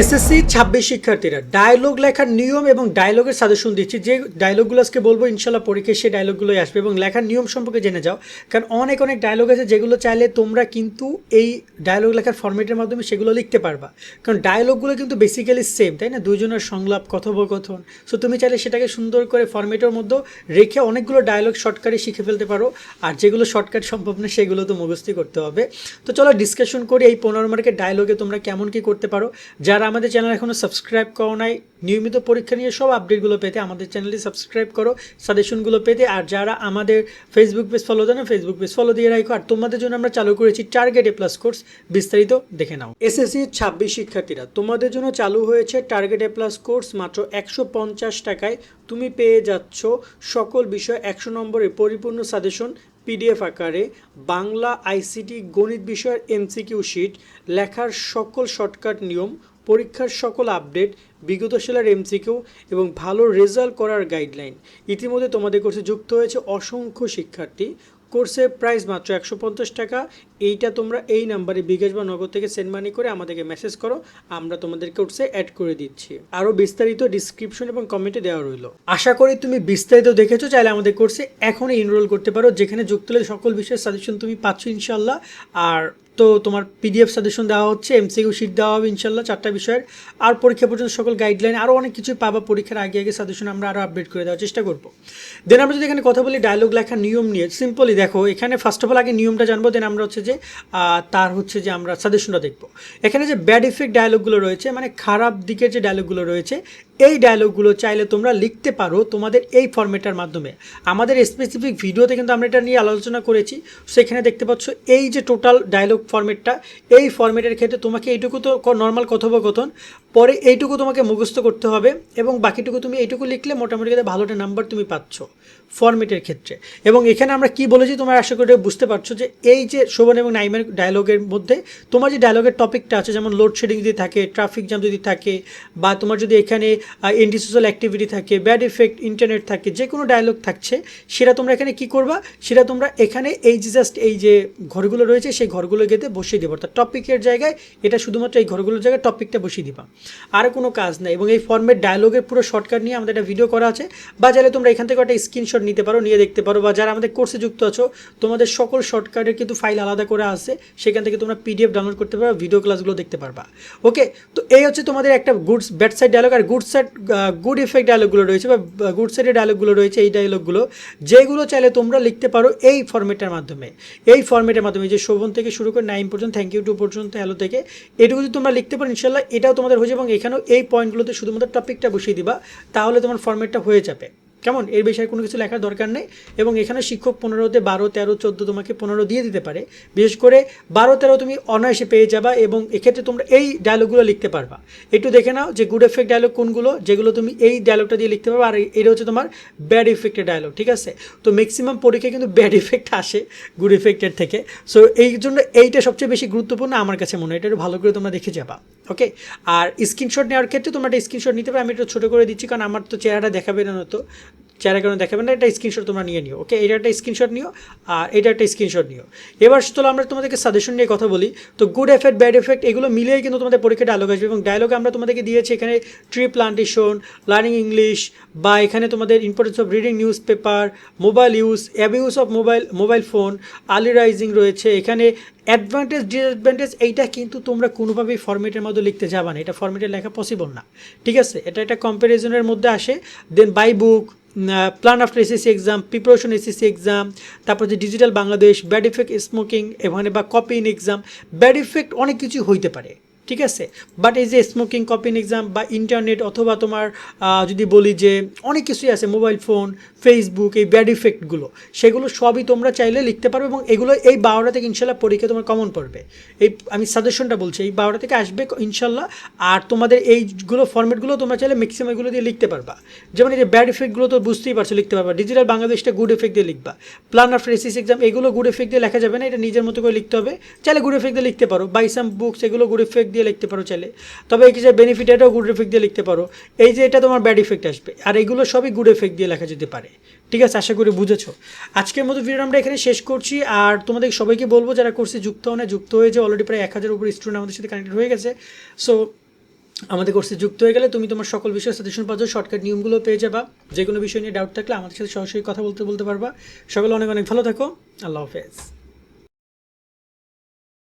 SSC ছাব্বিশ শিক্ষার্থীরা dialogue লেখার নিয়ম এবং ডায়লগের সাজেশন দিচ্ছি। যে ডায়লগগুলো আজকে বলব, ইনশাল্লাহ পরীক্ষায় সেই ডায়লগগুলোই আসবে এবং লেখার নিয়ম সম্পর্কে জেনে যাও। কারণ অনেক অনেক ডায়লগ আছে যেগুলো চাইলে তোমরা কিন্তু এই ডায়লগ লেখার ফর্মেটের মাধ্যমে সেগুলো লিখতে পারবা। কারণ ডায়লগগুলো কিন্তু বেসিক্যালি সেম তাই না? দুজনের সংলাপ, কথোপকথন। সো তুমি চাইলে সেটাকে সুন্দর করে ফর্মেটের মধ্যে রেখে অনেকগুলো ডায়লগ শর্টকাটে শিখে ফেলতে পারো। আর যেগুলো শর্টকাট সম্ভব না, সেগুলো তো মুখস্থই করতে হবে। তো চলো ডিসকাশন করি এই পনেরো মার্কের ডায়লগে তোমরা কেমন কি করতে পারো। যারা আমাদের চ্যানেল এখনও সাবস্ক্রাইব করো নাই, নিয়মিত পরীক্ষা নিয়ে সব আপডেটগুলো পেতে আমাদের চ্যানেলটি সাবস্ক্রাইব করো, সাজেশনগুলো পেতে। আর যারা আমাদের ফেসবুক পেজ ফলো দেন ফেসবুক পেজ ফলো দিয়ে রাখো। আর তোমাদের জন্য আমরা চালু করেছি টার্গেট এ প্লাস কোর্স বিস্তারিত দেখে নাও। এসএসসি ছাব্বিশ শিক্ষার্থীরা, তোমাদের জন্য চালু হয়েছে টার্গেট এ প্লাস কোর্স মাত্র একশো পঞ্চাশ টাকায়। তুমি পেয়ে যাচ্ছ সকল বিষয় একশো নম্বরের পরিপূর্ণ সাজেশন পিডিএফ আকারে, বাংলা আইসিটি গণিত বিষয়ের এমসিকিউ শিট লেখার সকল শর্টকাট নিয়ম পরীক্ষার সকল আপডেট, বিগত সালের এমসিকিউ এবং ভালো রেজাল্ট করার গাইডলাইন। ইতিমধ্যে তোমাদের কোর্সে যুক্ত হয়েছে অসংখ্য শিক্ষার্থী। কোর্সের প্রাইস মাত্র একশো পঞ্চাশ টাকা। এইটা তোমরা এই নাম্বারে বিকাশ বা নগদ থেকে সেন্ড মানি করে আমাদেরকে মেসেজ করো, আমরা তোমাদের কোর্সে অ্যাড করে দিচ্ছি। আরও বিস্তারিত ডিসক্রিপশন এবং কমেন্টে দেওয়া রইল। আশা করি তুমি বিস্তারিত দেখেছ, চাইলে আমাদের কোর্সে এখনই এনরোল করতে পারো, যেখানে যুক্ত হলে সকল বিষয়ের সাজেশন তুমি পাচ্ছ ইনশাল্লাহ আর তো তোমার পিডিএফ সাজেশন দেওয়া হচ্ছে এমসিকিউ শিট দেওয়া হবে ইনশাল্লাহ চারটা বিষয়ের। আর পরীক্ষা পর্যন্ত সকল গাইডলাইন আরও অনেক কিছু পাবা পরীক্ষার আগে আগে সাজেশন আমরা আরও আপডেট করে দেওয়ার চেষ্টা করব। দেন আমরা যদি এখানে কথা বলি ডায়লগ লেখার নিয়ম নিয়ে সিম্পলি দেখো, এখানে ফার্স্ট অফ অল আগে নিয়মটা জানব দেন আমরা হচ্ছে যে তার হচ্ছে যে আমরা সাজেশনটা দেখব। এখানে যে ব্যাড ইফেক্ট ডায়লগগুলো রয়েছে মানে খারাপ দিকের যে ডায়লগগুলো রয়েছে এই ডায়লগগুলো চাইলে তোমরা লিখতে পারো তোমাদের এই ফর্মেটার মাধ্যমে। আমাদের স্পেসিফিক ভিডিওতে কিন্তু আমরা এটা নিয়ে আলোচনা করেছি, সেখানে দেখতে পাচ্ছ এই যে টোটাল ডায়লগ ফর্মেটটা এই ফর্মেটের ক্ষেত্রে তোমাকে এইটুকু তো নর্মাল কথোপকথন পরে এইটুকু তোমাকে মুখস্থ করতে হবে এবং বাকিটুকু তুমি এইটুকু লিখলে মোটামুটি ভালো একটা নাম্বার তুমি পাচ্ছ ফর্মেটের ক্ষেত্রে। এবং এখানে আমরা কি বলেছি তোমার আশা করি বুঝতে পারছ যে এই যে শোভন এবং নাইমের ডায়লগের মধ্যে তোমার যে ডায়লগের টপিকটা আছে, যেমন লোডশেডিং যদি থাকে ট্রাফিক জ্যাম যদি থাকে, বা তোমার যদি এখানে এন্টিসোশাল অ্যাক্টিভিটি থাকে ব্যাড ইফেক্ট ইন্টারনেট থাকে যে কোনো ডায়লগ থাকছে, সেটা তোমরা এখানে কি করবা? সেটা তোমরা এখানে এই যে জাস্ট এই যে ঘরগুলো রয়েছে, সেই ঘরগুলো গেতে বসিয়ে দেবো। অর্থাৎ টপিকের জায়গায় এটা শুধুমাত্র এই ঘরগুলোর জায়গায় টপিকটা বসিয়ে দিবা। আর কোনো কাজ নাই। এবং এই ফর্মের ডায়লগের পুরো শর্টকাট নিয়ে আমাদের একটা ভিডিও করা আছে। বা চাইলে তোমরা এখান থেকে একটা স্ক্রিনশট নিতে পারো, নিয়ে দেখতে পারো। বা যারা আমাদের কোর্সে যুক্ত আছো, তোমাদের সকল শর্টকাটের কিন্তু ফাইল আলাদা করে আছে। সেখান থেকে তোমরা পিডিএফ ডাউনলোড করতে পারো ভিডিও ক্লাসগুলো দেখতে পারবা। ওকে তো এই হচ্ছে তোমাদের একটা গুড ব্যাড সাইড ডায়লগ আর গুড সাইড গুড ইফেক্ট ডায়লগগুলো রয়েছে বা গুড সাইডের ডায়লগগুলো রয়েছে এই ডায়লগগুলো যেগুলো চাইলে তোমরা লিখতে পারো এই ফর্মেটের মাধ্যমে। এই ফর্মেটের মাধ্যমে যে শোভন থেকে শুরু করে নাইন পর্যন্ত থ্যাংক ইউ টু পর্যন্ত হ্যালো থেকে, এটুকু যদি তোমরা লিখতে পারো ইনশাল্লাহ এটাও তোমাদের হয়ে এবং এখানেও এই পয়েন্টগুলোতে শুধুমাত্র টপিকটা বসিয়ে দিবা তাহলে তোমার ফর্মেটটা হয়ে যাবে। কেমন? এর বিষয়ে কোনো কিছু লেখার দরকার নেই এবং এখানে শিক্ষক পনেরোতে বারো, তেরো, চোদ্দ তোমাকে পনেরো দিয়ে দিতে পারে। বিশেষ করে বারো, তেরো তুমি অনায়াসে পেয়ে যাবা এবং এক্ষেত্রে তোমরা এই ডায়লগগুলো লিখতে পারবা। একটু দেখে নাও যে গুড এফেক্ট ডায়লগ কোনগুলো, যেগুলো তুমি এই ডায়লগটা দিয়ে লিখতে পারবে, আর এটা হচ্ছে তোমার ব্যাড ইফেক্টের ডায়লগ ঠিক আছে? তো ম্যাক্সিমাম পরীক্ষায় কিন্তু ব্যাড ইফেক্ট আসে গুড ইফেক্টের থেকে। সো এই জন্য এইটা সবচেয়ে বেশি গুরুত্বপূর্ণ আমার কাছে মনে হয়। এটা ভালো করে তোমরা দেখে যাবা ওকে আর স্ক্রিনশট নেওয়ার ক্ষেত্রে তোমরা একটা স্ক্রিনশট নিতে পারো, আমি একটু ছোটো করে দিচ্ছি, কারণ আমার তো চেহারাটা দেখাবে না তো চেহারা কারণে দেখাবে না একটা স্ক্রিনশট তোমরা নিয়ে নিও ওকে এটা একটা স্ক্রিনশট নিও, আর এটা একটা স্ক্রিনশট নিও। এবার চলো আমরা তোমাদেরকে সাজেশন নিয়ে কথা বলি। তো গুড এফেক্ট ব্যাড এফেক্ট এগুলো মিলিয়ে কিন্তু তোমাদের পরীক্ষা ডায়লগ আসবে এবং ডায়লগে আমরা তোমাদেরকে দিয়েছি এখানে ট্রি প্লান্টেশন লার্নিং ইংলিশ বা এখানে তোমাদের importance of reading newspaper mobile use abuse of mobile mobile phone early rising রয়েছে। এখানে অ্যাডভান্টেজ ডিসঅ্যাডভান্টেজ এইটা কিন্তু তোমরা কোনোভাবেই ফর্মেটের মধ্যে লিখতে যাবা না। এটা ফর্মেটে লেখা পসিবল না। ঠিক আছে? এটা একটা কম্প্যারিজনের মধ্যে আসে। Then buy book plan after SSC exam preparation SSC exam তারপর যে digital Bangladesh bad effect smoking এখানে বা copy in exam bad effect অনেক কিছু হইতে পারে। ঠিক আছে? বাট এই যে স্মোকিং কপিং এক্সাম বা ইন্টারনেট অথবা তোমার যদি বলি যে অনেক কিছুই আছে মোবাইল ফোন ফেসবুক এই ব্যাড ইফেক্টগুলো সেগুলো সবই তোমরা চাইলে লিখতে পারবে এবং এগুলো এই বারোটা থেকে ইনশাল্লাহ পরীক্ষা তোমার কমন পড়বে। এই, আমি সাজেশনটা বলছি, এই বারোটা থেকে আসবে ইনশাল্লাহ আর তোমাদের এইগুলো ফর্মেটগুলো তোমরা চাইলে ম্যাক্সিমাম এগুলো দিয়ে লিখতে পারবা। যেমন এই যে ব্যাড ইফেক্টগুলো তো বুঝতেই পারছ, লিখতে পারবা। ডিজিটাল বাংলাদেশটা গুড এফেক্ট দিয়ে লিখবা। প্ল্যান আফটার এসিস এক্সাম এগুলো গুড এফেক্ট দিয়ে লেখা যাবে না, এটা নিজের মতো করে লিখতে হবে। চাইলে গুড এফেক্ট দিয়ে লিখতে পারো। বাই সাম বুকস এগুলো গুড এফেক্ট দিয়ে লিখতে পারো চাইলে। তবে এই যে বেনিফিট এটাও গুড এফেক্ট দিয়ে লিখতে পারো। এই যে এটা তোমার ব্যাড ইফেক্ট আসবে। আর এগুলো সবই গুড এফেক্ট দিয়ে লেখা যেতে পারে। ঠিক আছে? আশা করি বুঝেছ। আজকের মতো ভিডিও আমরা এখানে শেষ করছি। আর তোমাদের সবাইকে বলব, যারা কোর্সে যুক্ত হয় না যুক্ত হয়েছে অলরেডি প্রায় এক হাজার উপরে স্টুডেন্ট আমাদের সাথে কানেক্টেড হয়ে গেছে। সো আমাদের কোর্সে যুক্ত হয়ে গেলে তুমি তোমার সকল বিষয়ে সাজেশন পাচ্ছ শর্টকাট নিয়মগুলো পেয়ে যাবা। যে কোনো বিষয় নিয়ে ডাউট থাকলে আমাদের সাথে সরাসরি কথা বলতে বলতে পারবা। সকলে অনেক অনেক ভালো থাকো। আল্লাহ হাফেজ।